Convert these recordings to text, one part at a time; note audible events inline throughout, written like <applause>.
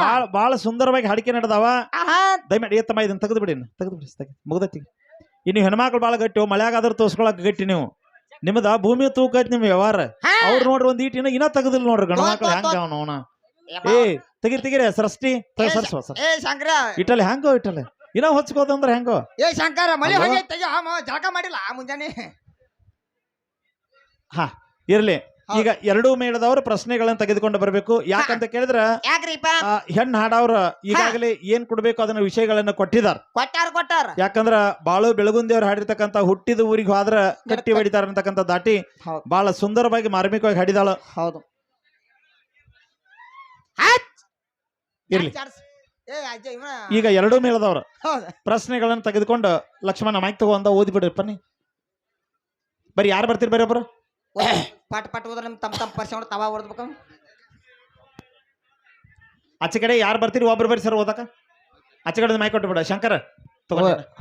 ಬಾಳ ಬಾಳ ಸುಂದರವಾಗಿ ಹಡಿಕೆ ನಡೆದವ. ದಯಮಾಡಿ ಏ ತಮ್ಮ ಇದನ್ನ ತೆಗೆದು ಬಿಡಿ ತೆಗೆದು ಬಿಡಿ ತೆಗೆ ಮುಗ್ದೈತಿ. ಇನ್ನು ಹೆಣ್ಮಕ್ಳು ಬಾಳ ಗಟ್ಟಿ ಮಳೆಯಾಗಾದ್ರೂ ತೋರ್ಸ್ಕೊಳಕ್ ಗಟ್ಟಿ ನೀವು. ನಿಮ್ದ ಭೂಮಿ ತೂಕ ಐತಿ ನಿಮ್ ವ್ಯವಹಾರ. ಅವ್ರು ನೋಡ್ರಿ ಒಂದ್ ಈಟಿನ ಇನ್ನ ತೆಗದಿಲ್ಲ ನೋಡ್ರಿ ಗಂಡ ಮಕ್ಳು ಹೆಂಗ ಅವನ ಏ ತೆಗಿರಿ ತೆಗಿರಿ ಸೃಷ್ಟಿ ಸರ್ಸುವ ಸರ್ಸ ಸರ್ ಇಟ್ಟಲ್ಲಿ ಹೆಂಗೋ ಇಟ್ಟಲ್ಲಿ. ಇನ್ನ ಹೊಚ್ಕೋದಂದ್ರ ಹೆಂಗೋ? ಏ ಶಂಕರ ಮಳೆ ಜಳಕ ಮಾಡಿಲ್ಲ ಮುಂಜಾನೆ. ಹಾ ಇರ್ಲಿ. ಈಗ ಎರಡೂ ಮೇಳದವರು ಪ್ರಶ್ನೆಗಳನ್ನ ತೆಗೆದುಕೊಂಡು ಬರಬೇಕು. ಯಾಕಂತ ಕೇಳಿದ್ರ ಯಾಕ್ರಿಪ್ಪ? ಆ, ಹೆಣ್ ಹಾಡವ್ರ ಈಗಾಗಲೇ ಏನ್ ಕೊಡ್ಬೇಕು ಅದನ್ನ ವಿಷಯಗಳನ್ನ ಕೊಟ್ಟಿದಾರ ಕೊಟ್ಟಾರ ಕೊಟ್ಟಾರ. ಯಾಕಂದ್ರ ಬಾಳು ಬೆಳಗುಂದಿ ಅವ್ರು ಹಾಡಿರ್ತಕ್ಕಂತ ಹುಟ್ಟಿದ ಊರಿಗೆ ಹೋದ್ರ ಕಟ್ಟಿ ಹೊಡಿತಾರ ಅಂತಕ್ಕಂಥ ದಾಟಿ ಹೌದು. ಬಹಳ ಸುಂದರವಾಗಿ ಮಾರ್ಮಿಕವಾಗಿ ಹಾಡಿದಾಳ. ಹೌದು. ಇರ್ಲಿ. ಏ ಅಜ್ಜ ಇವನ ಈಗ ಎರಡೂ ಮೇಳದವ್ರ ಹೌದು. ಪ್ರಶ್ನೆಗಳನ್ನ ತೆಗೆದುಕೊಂಡು ಲಕ್ಷ್ಮಣ ಮೈಕ್ ತಗೊಂಡ ಓದಿ ಬಿಡ್ರಿ ಬನ್ನಿ. ಬರೀ ಯಾರು ಬರ್ತೀರಿ ಬರೀ ಒಬ್ರು. ಪಟ್ ಪಟ್ ಹೋದ್ರೆ ನಿಮ್ ತಮ್ಮ ತಮ್ಮ ಪರ್ಸೆ ತವಾ ಹೊಡೆದ್ಬೇಕು? ಆಚೆ ಕಡೆ ಯಾರು ಬರ್ತೀರಿ ಒಬ್ರು ಬರ್ರಿ ಸರ್ ಓದಕ? ಆಚೆ ಕಡೆ ಮೈ ಕೊಟ್ಟು ಬಿಡ. Shankara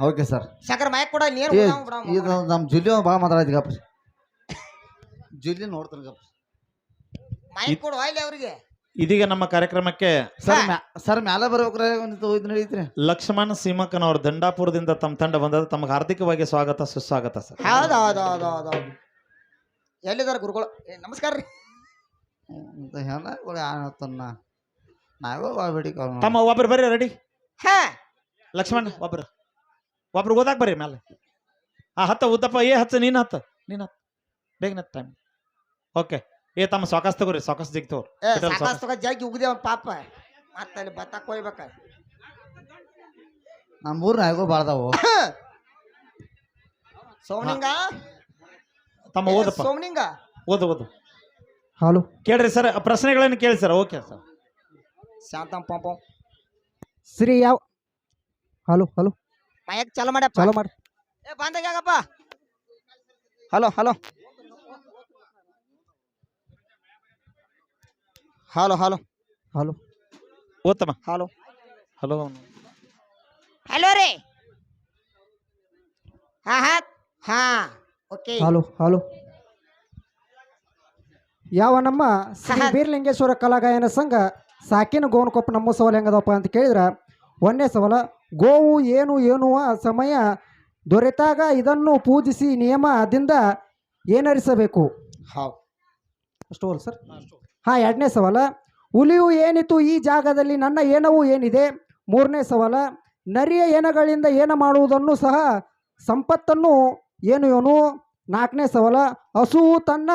okay sir. Shankara mic ಕೂಡ ನೀರು ಇದು ನಮ್ಮ ಜುಲಿ ಭಾಳ ಮಾತಾಡೈತಿ ಗಪ್ಪ. ಜುಲಿ ನೋಡ್ತಾನೆ ಗಪ್ಪ. ಕೊಡು ಇಲ್ಲಿ ಅವ್ರಿಗೆ. ಇದೀಗ ನಮ್ಮ ಕಾರ್ಯಕ್ರಮಕ್ಕೆ ಸರ್ ಮ್ಯಾ ಸರ್ ಮ್ಯಾಲೆ ಬರ್ಬೇಕ್ರೆ ಒಂದು ಇದು ನಡೀತ್ರಿ ಲಕ್ಷ್ಮಣ ಸೀಮಕ್ಕನವ್ರ ದಂಡಾಪುರದಿಂದ ತಮ್ಮ ತಂಡ ಬಂದದ ತಮಗೆ ಹಾರ್ದಿಕವಾಗಿ ಸ್ವಾಗತ ಸುಸ್ವಾಗತ ಸರ್. ಹೌದು ಹೌದು ಹೌದು ಹೌದು ಹೌದು. ಎಲ್ಲಿದಾರ ಗುರುಗಳು? ಏ ನಮಸ್ಕಾರ ರೀ. ಅಂತ ಹೆಣ ಆತನ್ನ ನಾವೇ ಬಾಳ್ಬೇಡಿ ತಮ್ಮ ಒಬ್ರು ಬರ್ರಿ ರೆಡಿ ಹಾ. ಲಕ್ಷ್ಮಣ ಒಬ್ರು. ಒಬ್ರು ಓದಾಕ ಬರ್ರಿ ಮೇಲೆ. ಆ ಹತ್ತ ಉದ್ದಪ್ಪ ಏ ಹಚ್ಚ ನೀನು ಹತ್ತ ನೀನು ಹತ್ತ. ಬೇಗ ಟೈಮ್ ಓಕೆ. ಏ ತಮ್ಮ ಸಾಕಸ್ ತಗೋರಿ ಸಾಕಸ್ ಜಿಗ್ ತಗೋರಿ. ಏ ಸಾಕಾಸ್ ತಗೋ ಜಗ್ಗಿ ಉಗ್ದೇವ ಪಾಪ. ಮತ್ತಲ್ಲಿ ಭತ್ತ ಕೊಯ್ಬೇಕ ನಮ್ಮ ಊರ್ ನಾಯಿಗಳು ಬಾಳ್ದಾವು. ಸೋಮನಿಂಗ ತಮ್ಮ ಓದಪ್ಪ. ಸೋಮನಿಂಗ ಓದು ಓದು. ಹಲೋ. ಕೇಳ್ರಿ ಸರ್ ಪ್ರಶ್ನೆಗಳನ್ನು ಕೇಳಿ ಸರ್ ಓಕೆ ಸರ್. ಶಾಂತಂ ಪಂಪಂ ಶ್ರೀ ಯಾವ? Hello hello. ಮಯಕ್ ಚಾಲು ಮಾಡ್ಯಪ್ಪ. ಚಾಲೋ ಮಾಡಿ. ಏ ಬಂದಾಗಪ್ಪ hello hello. Hello hello. Hello. ಓದ್ತಮ್ಮ. Hello. Hello. Hello ರೀ. ಹಾ ಹಾ ಹಾ. ಓಕೆ ಹಲೋ ಹಲೋ ಯಾವ ನಮ್ಮ ಶ್ರೀ. <laughs> ಬೀರ್ಲಿಂಗೇಶ್ವರ ಕಲಾಗಾಯನ ಸಂಘ ಸಾಕಿನ ಗೋವನಕೊಪ್ಪ ನಮ್ಮ ಸವಾಲು ಹೆಂಗದಪ್ಪ ಅಂತ ಕೇಳಿದ್ರೆ ಒಂದನೇ ಸವಾಲ ಗೋವು ಏನು ಎನ್ನುವ ಸಮಯ ದೊರೆತಾಗ ಇದನ್ನು ಪೂಜಿಸಿ ನಿಯಮದಿಂದ ಏನರಿಸಬೇಕು? ಹೌದು ಅಷ್ಟು ಅಲ್ಲ ಸರ್. ಹಾಂ ಎರಡನೇ ಸವಾಲ ಹುಲಿಯು ಏನಿತ್ತು ಈ ಜಾಗದಲ್ಲಿ ನನ್ನ ಏನವು ಏನಿದೆ? ಮೂರನೇ ಸವಾಲ ನರಿಯ ಏನಗಳಿಂದ ಏನ ಮಾಡುವುದನ್ನು ಸಹ ಸಂಪತ್ತನ್ನು ಏನು ಇವನು? ನಾಲ್ಕನೇ ಸವಾಲ ಹಸುವು ತನ್ನ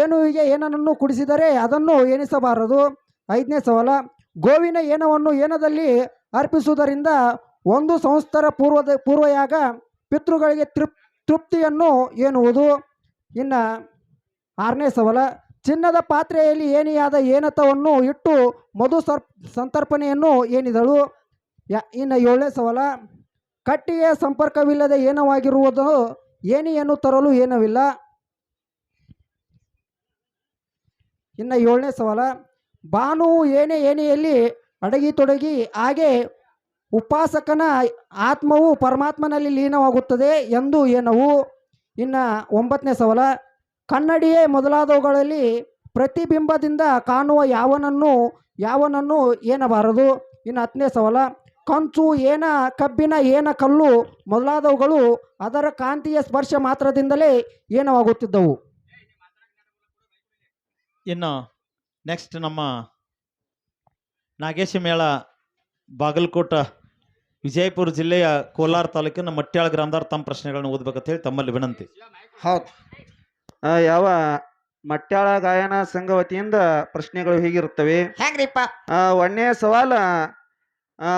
ಏನುವಿಗೆ ಏನನ್ನು ಕುಡಿಸಿದರೆ ಅದನ್ನು ಎನಿಸಬಾರದು ಐದನೇ ಸವಾಲ, ಗೋವಿನ ಏನವನ್ನು ಏನದಲ್ಲಿ ಅರ್ಪಿಸುವುದರಿಂದ ಒಂದು ಸಂಸ್ಥರ ಪೂರ್ವದ, ಪೂರ್ವಯಾಗ ಪಿತೃಗಳಿಗೆ ತೃಪ್, ತೃಪ್ತಿಯನ್ನು ಎನ್ನುವುದು. ಇನ್ನು ಆರನೇ ಸವಾಲ, ಚಿನ್ನದ ಪಾತ್ರೆಯಲ್ಲಿ ಏನಿಯಾದ ಏನತವನ್ನು ಇಟ್ಟು ಮಧು ಸರ್, ಸಂತರ್ಪಣೆಯನ್ನು ಏನಿದಳು ಇನ್ನು ಏಳನೇ ಸವಾಲ ಕಟ್ಟಿಗೆ ಸಂಪರ್ಕವಿಲ್ಲದೆ ಏನವಾಗಿರುವುದು ಏನಿಯನ್ನು ತರಲು ಏನವಿಲ್ಲ. ಇನ್ನು ಏಳನೇ ಸವಾಲ, ಬಾನು ಏನೇ ಏನೆಯಲ್ಲಿ ಅಡಗಿ ತೊಡಗಿ ಹಾಗೆ ಉಪಾಸಕನ ಆತ್ಮವು ಪರಮಾತ್ಮನಲ್ಲಿ ಲೀನವಾಗುತ್ತದೆ ಎಂದು ಏನವು. ಇನ್ನು ಒಂಬತ್ತನೇ ಸವಾಲ, ಕನ್ನಡಿಯೇ ಮೊದಲಾದವುಗಳಲ್ಲಿ ಪ್ರತಿಬಿಂಬದಿಂದ ಕಾಣುವ ಯಾವನನ್ನು ಯಾವನನ್ನು ಏನಬಾರದು ಇನ್ನು ಹತ್ತನೇ ಸವಾಲ ಕಂಚು ಏನ ಕಬ್ಬಿನ ಏನ ಕಲ್ಲು ಮೊದಲಾದವುಗಳು ಅದರ ಕಾಂತಿಯ ಸ್ಪರ್ಶ ಮಾತ್ರದಿಂದಲೇ ಏನವಾಗುತ್ತಿದ್ದವು. ಇನ್ನು ನೆಕ್ಸ್ಟ್ ನಮ್ಮ ನಾಗೇಶ ಮೇಳ ಬಾಗಲಕೋಟ ವಿಜಯಪುರ ಜಿಲ್ಲೆಯ ಕೋಲಾರ ತಾಲೂಕಿನ ಮಟ್ಯಾಳ ಗ್ರಾಮದಾರ್ ತಮ್ಮ ಪ್ರಶ್ನೆಗಳನ್ನು ಓದ್ಬೇಕಂತ ಹೇಳಿ ತಮ್ಮಲ್ಲಿ ವಿನಂತಿ. ಹೌದು. ಆ, ಯಾವ ಮಟ್ಯಾಳ ಗಾಯನ ಸಂಘ ವತಿಯಿಂದ ಪ್ರಶ್ನೆಗಳು ಹೀಗಿರುತ್ತವೆ. ಹೆಂಗ್ರಿಪ್ಪ ಒಂದನೇ ಸವಾಲ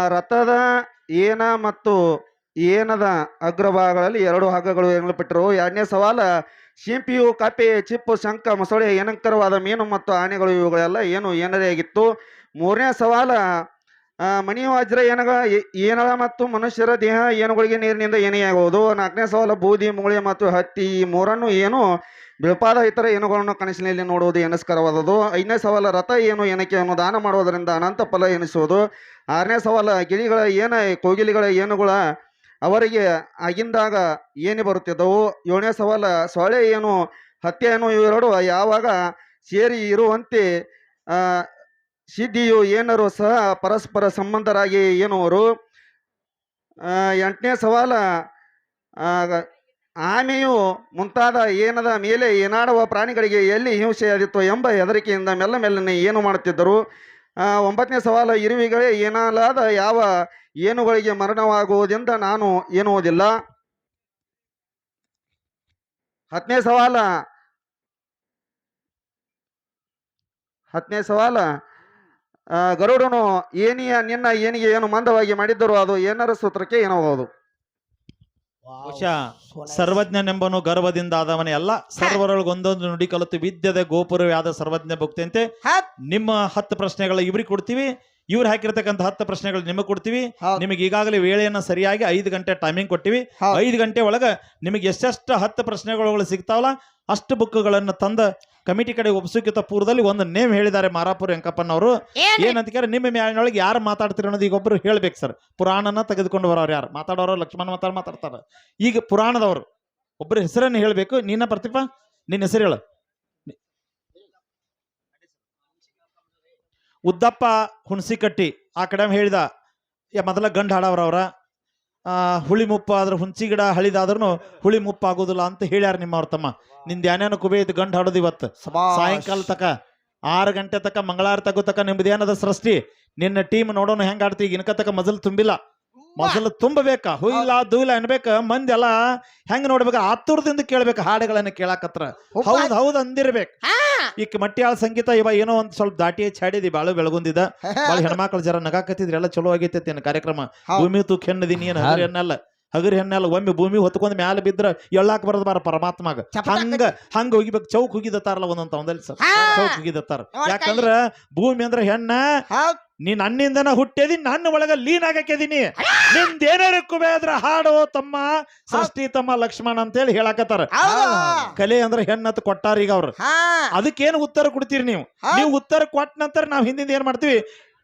ರಥದ ಏನ ಮತ್ತು ಏನದ ಅಗ್ರಭಾಗಗಳಲ್ಲಿ ಎರಡು ಹಗ್ಗಗಳು ಎಂಗಲ್ಪಟ್ಟರು ಎರಡನೇ ಸವಾಲ ಶಿಂಪಿಯು ಕಪ್ಪೆ ಚಿಪ್ಪು, ಶಂಖ, ಮೊಸಳೆ, ಏನಂಕರವಾದ ಮೀನು ಮತ್ತು ಆನೆಗಳು ಇವುಗಳೆಲ್ಲ ಏನು ಏನದೇ ಆಗಿತ್ತು ಮೂರನೇ ಸವಾಲ ಮಣಿ ವಜ್ರ ಏನಗ ಏನದ ಮತ್ತು ಮನುಷ್ಯರ ದೇಹ ಏನುಗಳಿಗೆ ನೀರಿನಿಂದ ಏನೆಯಾಗುವುದು ನಾಲ್ಕನೇ ಸವಾಲ, ಬೂದಿ, ಮೂಳೆ ಮತ್ತು ಹತ್ತಿ, ಈ ಮೂರನ್ನು ಏನು ಬಿಳಪಾದ ಇತರ ಏನುಗಳನ್ನು ಕನಸಿನಲ್ಲಿ ನೋಡುವುದು ಎನಸ್ಕರವಾದದು ಐದನೇ ಸವಾಲ, ರಥ ಏನು ಏನಕ್ಕೆ ಅನ್ನು ದಾನ ಮಾಡುವುದರಿಂದ ಅನಂತ ಫಲ ಎನಿಸುವುದು? ಆರನೇ ಸವಾಲ, ಗಿಳಿಗಳ ಏನ, ಕೋಗಿಲಿಗಳ ಏನುಗಳ ಅವರಿಗೆ ಆಗಿಂದಾಗ ಏನು ಬರುತ್ತಿದ್ದವು? ಏಳನೇ ಸವಾಲ ಸೊಳೆ ಏನು ಹತ್ಯೆ ಏನು ಇವೆರಡು ಯಾವಾಗ ಸೇರಿ ಇರುವಂತೆ ಸಿದ್ಧಿಯು ಏನರು ಸಹ ಪರಸ್ಪರ ಸಂಬಂಧರಾಗಿ ಎನ್ನುವರು ಎಂಟನೇ ಸವಾಲ ಆಮೆಯು ಮುಂತಾದ ಏನದ ಮೇಲೆ ಏನಾಡುವ ಪ್ರಾಣಿಗಳಿಗೆ ಎಲ್ಲಿ ಹಿಂಸೆಯಾದಿತ್ತು ಎಂಬ ಹೆದರಿಕೆಯಿಂದ ಮೆಲ್ಲ ಮೆಲ್ಲನೆ ಏನು ಮಾಡುತ್ತಿದ್ದರು? ಒಂಬತ್ತನೇ ಸವಾಲು, ಇರುವಿಗಳೇ ಏನಲಾದ ಯಾವ ಏನುಗಳಿಗೆ ಮರಣವಾಗುವುದೆಂದ ನಾನು ಎನ್ನುವುದಿಲ್ಲ. ಹತ್ತನೇ ಸವಾಲ ಹತ್ತನೇ ಸವಾಲ ಗರುಡನು ಏನಿಯ ನಿನ್ನ ಏನಿಗೆ ಏನು ಮಂದವಾಗಿ ಮಾಡಿದ್ದರು ಅದು ಏನರ ಸೂತ್ರಕ್ಕೆ ಏನಬಹುದು ಬಹುಶಃ ಸರ್ವಜ್ಞನೆಂಬನು ಗರ್ವದಿಂದ ಆದವನೇ ಎಲ್ಲ ಸರ್ವರೊಳಗೊಂದೊಂದು ನುಡಿ ಕಲಿತು ವಿದ್ಯದ ಗೋಪುರವಾದ ಸರ್ವಜ್ಞ ಭಕ್ತಿಯಂತೆ ಹತ್. ನಿಮ್ಮ ಹತ್ತು ಪ್ರಶ್ನೆಗಳ ಇವ್ರಿಗೆ ಕೊಡ್ತೀವಿ ಇವ್ರು ಹಾಕಿರ್ತಕ್ಕಂಥ ಹತ್ತು ಪ್ರಶ್ನೆಗಳು ನಿಮಗೆ ಕೊಡ್ತೀವಿ. ನಿಮಗೆ ಈಗಾಗಲೇ ವೇಳೆಯನ್ನ ಸರಿಯಾಗಿ ಐದು ಗಂಟೆ ಟೈಮಿಂಗ್ ಕೊಟ್ಟಿವಿ. ಐದು ಗಂಟೆ ಒಳಗ ನಿಮಗೆ ಎಷ್ಟೆಷ್ಟು ಹತ್ತು ಪ್ರಶ್ನೆಗಳು ಸಿಗ್ತಾವಲ್ಲ ಅಷ್ಟು ಬುಕ್ಗಳನ್ನು ತಂದ ಕಮಿಟಿ ಕಡೆ ಒಪ್ಪಿಸೋಕ್ಕಿಂತ ಪೂರ್ವದಲ್ಲಿ ಒಂದು ನೇಮ್ ಹೇಳಿದ್ದಾರೆ ಮಾರಾಪುರ ವೆಂಕಪ್ಪನವರು. ಏನಂತ ಕೇಳಿ ನಿಮ್ಮ ಮ್ಯಾಲಿನೊಳಗೆ ಯಾರು ಮಾತಾಡ್ತೀರಿ ಅನ್ನೋದು ಈಗ ಒಬ್ರು ಹೇಳ್ಬೇಕು ಸರ್. ಪುರಾಣನ ತೆಗೆದುಕೊಂಡು ಬರೋರು ಯಾರು? ಮಾತಾಡೋರು ಲಕ್ಷ್ಮಣ ಮಾತಾಡ ಮಾತಾಡ್ತಾರೆ. ಈಗ ಪುರಾಣದವರು ಒಬ್ಬರ ಹೆಸರನ್ನು ಹೇಳಬೇಕು. ನಿನ್ನ ಪ್ರತಿಪ ನಿನ್ನ ಹೆಸರು ಹೇಳು. ಉದ್ದಪ್ಪ ಹುಣಸಿಕಟ್ಟಿ ಆ ಕಡೆ ಹೇಳಿದ ಯಾ ಮೊದಲ ಗಂಡ ಹಾಡವ್ರವ್ರ. ಹುಳಿ ಮುಪ್ಪ ಆದ್ರೆ ಹುಂಚಿ ಗಿಡ ಹಳಿದಾದ್ರೂ ಹುಳಿ ಮುಪ್ಪ ಆಗೋದಿಲ್ಲ ಅಂತ ಹೇಳ್ಯಾರ ನಿಮ್ಮ ಅವ್ರ ತಮ್ಮ. ನಿಂದ ಏನೇನು ಕುಬೆ ಇದ್ದು ಗಂಡು ಹಾಡೋದು ಇವತ್ತು. ಸಾಯಂಕಾಲ ತಕ ಆರು ಗಂಟೆ ತಕ ಮಂಗಳಾರ ತಗೋ ತಕ ನಿಮ್ದೇನದ ಸೃಷ್ಟಿ. ನಿನ್ನ ಟೀಮ್ ನೋಡೋಣ ಹೆಂಗ ಆಡ್ತಿ? ಇನ್ಕ ತಕ ಮಜಲ್ ತುಂಬಿಲ್ಲ. ಮೊದಲು ತುಂಬಬೇಕಾ ಹುಯಿಲ್ಲ ದೂಯಿಲ್ಲ ಅನ್ಬೇಕ ಮಂದಿ ಎಲ್ಲ ಹೆಂಗ್ ನೋಡ್ಬೇಕ? ಆತುರದಿಂದ ಕೇಳ್ಬೇಕು ಹಾಡುಗಳನ್ನ ಕೇಳಾಕತ್ರ. ಹೌದ್ ಹೌದ್ ಅಂದಿರ್ಬೇಕು. ಈಗ ಮಟ್ಯಾಳ ಸಂಗೀತ ಇವ ಏನೋ ಒಂದ್ ಸ್ವಲ್ಪ ದಾಟಿ ಚಾಡಿದಿ ಬಾಳು ಬೆಳಗುಂದಿದ. <laughs> ಬಾಳ ಹೆಣ್ಮಕ್ಳು ಜರ ನಗಾಕತ್ತಿದ್ರಿ ಎಲ್ಲಾ ಚಲೋ ಆಗೈತೆ ಕಾರ್ಯಕ್ರಮ. ಭೂಮಿ ತೂಕ ಹೆಣ್ಣದಿ ಏನ್ ಹರಿ ಹೆಣ್ಣಲ್ಲ ಹಗರಿ ಹೆಣ್ಣೆಲ್ಲ ಒಮ್ಮೆ ಭೂಮಿ ಹೊತ್ಕೊಂಡ್ ಮ್ಯಾಲ ಬಿದ್ರ ಎಳ್ಳಾಕ್ ಬರದ್ ಬಾರ ಪರಮಾತ್ಮಗ. ಹಂಗ ಹಂಗ ಹೋಗಿಬೇಕು. ಚೌಕ್ ಹೋಗಿದತ್ತಾರಲ್ಲ ಒಂದಂತ ಒಂದಲ್ಲಿ ಸರ್. ಚೌಕ್ ಹೋಗಿದತ್ತಾರ. ಯಾಕಂದ್ರ ಭೂಮಿ ಅಂದ್ರ ಹೆಣ್ಣ ನೀನ್ ನೀ ನನ್ನಿಂದನ ಹುಟ್ಟೇದಿ ನನ್ನ ಒಳಗ ಲೀನ್ ಆಗಕ್ಕೆದೀನಿ. ನಿಂದೇನಾರ ಕುಬೇದ್ರ ಹಾಡೋ ತಮ್ಮ ಸೃಷ್ಟಿ ತಮ್ಮ ಲಕ್ಷ್ಮಣ ಅಂತ ಹೇಳಿ ಹೇಳಾಕತ್ತಾರ. ಕಲೆ ಅಂದ್ರ ಹೆಣ್ಣತ್ ಕೊಟ್ಟಾರ ಈಗ ಅವ್ರು. ಅದಕ್ಕೇನು ಉತ್ತರ ಕೊಡ್ತೀರಿ ನೀವು. ನೀವು ಉತ್ತರ ಕೊಟ್ಟ ನಂತರ ನಾವ್ ಹಿಂದಿಂದ ಏನ್ ಮಾಡ್ತೀವಿ?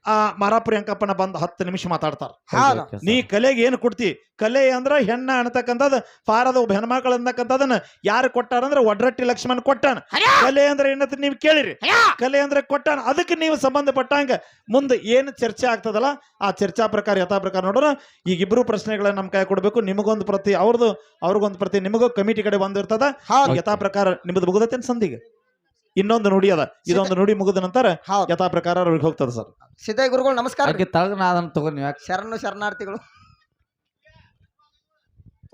ಆ ಮಾರಾಪುರಿ ಅಂಕಪ್ಪನ ಬಂದ್ ಹತ್ತು ನಿಮಿಷ ಮಾತಾಡ್ತಾರ. ಹೌದು. ನೀ ಕಲೆಗೆ ಏನು ಕೊಡ್ತಿ? ಕಲೆ ಅಂದ್ರ ಹೆಣ್ಣ ಅನ್ನತಕ್ಕಂಥದ್ದು ಪಾರದ ಒಬ್ಬ ಹೆಣ್ಮಕ್ಳು ಅನ್ನತಕ್ಕಂಥದನ್ನ ಯಾರು ಕೊಟ್ಟಾರಂದ್ರ ಒಡ್ರಟ್ಟಿ ಲಕ್ಷ್ಮಣ್ ಕೊಟ್ಟಾನ. ಕಲೆ ಅಂದ್ರೆ ಏನಂತ ನೀವು ಕೇಳಿರಿ. ಕಲೆ ಅಂದ್ರೆ ಕೊಟ್ಟಾನ. ಅದಕ್ಕೆ ನೀವು ಸಂಬಂಧಪಟ್ಟಂಗ ಮುಂದೆ ಏನು ಚರ್ಚೆ ಆಗ್ತದಲ್ಲ ಆ ಚರ್ಚಾ ಪ್ರಕಾರ ಯಥಾ ಪ್ರಕಾರ ನೋಡೋಣ. ಈಗ ಇಬ್ರು ಪ್ರಶ್ನೆಗಳನ್ನ ನಮ್ ಕೈ ಕೊಡ್ಬೇಕು. ನಿಮಗೊಂದು ಪ್ರತಿ ಅವ್ರದ್ದು ಅವ್ರಿಗೊಂದು ಪ್ರತಿ ನಿಮಗೂ ಕಮಿಟಿ ಕಡೆ ಬಂದಿರ್ತದ. ಹೌದ್. ಯಥಾ ಪ್ರಕಾರ ನಿಮ್ದು ಮುಗುದತ್ತೇನು ಸಂದಿಗೆ? ಇನ್ನೊಂದು ನುಡಿ ಅದ. ಇದೊಂದು ನುಡಿ ಮುಗಿದ ನಂತರ ಹೌದ್. ಯಥಾ ಪ್ರಕಾರ ಅವ್ರಿಗೆ ಹೋಗ್ತದೆ ಸರ್. ಸಿದ್ಧ ಗುರುಗಳು ನಮಸ್ಕಾರ. ತಳಗ ನಾ ಅದನ್ನ ತಗೋ ನೀವು ಯಾಕೆ? ಶರಣು ಶರಣಾರ್ಥಿಗಳು.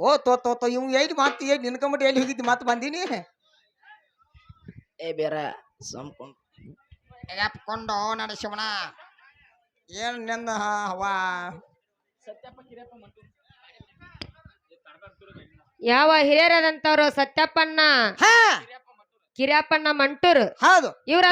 ಓ ತೋ ತೋ ತೋ ಇವ್ ಎಲ್ಲಿ ಮಾತು ಎಲ್ಲಿ ನಿನ್ಕೊಂಬಿಟ್ಟು ಎಲ್ಲಿ ಹೋಗಿದ್ದಿ ಮಾತು ಬಂದೀನಿ? ಏ ಬೇರೆ ಸಂಪುನ್ ಎಪ್ಕೊಂಡು ಶಿವಣ ಏನ್ ನಿನ್ನ ಹವಾ? ಯಾವ ಹಿರಿಯರಾದಂತವ್ರು ಸತ್ಯಪ್ಪನ್ನ ಹಾ! ಕಿರಿಯಪ್ಪಣ್ಣ ಮಂಟೂರು. ಹೌದು. ಇವ್ರ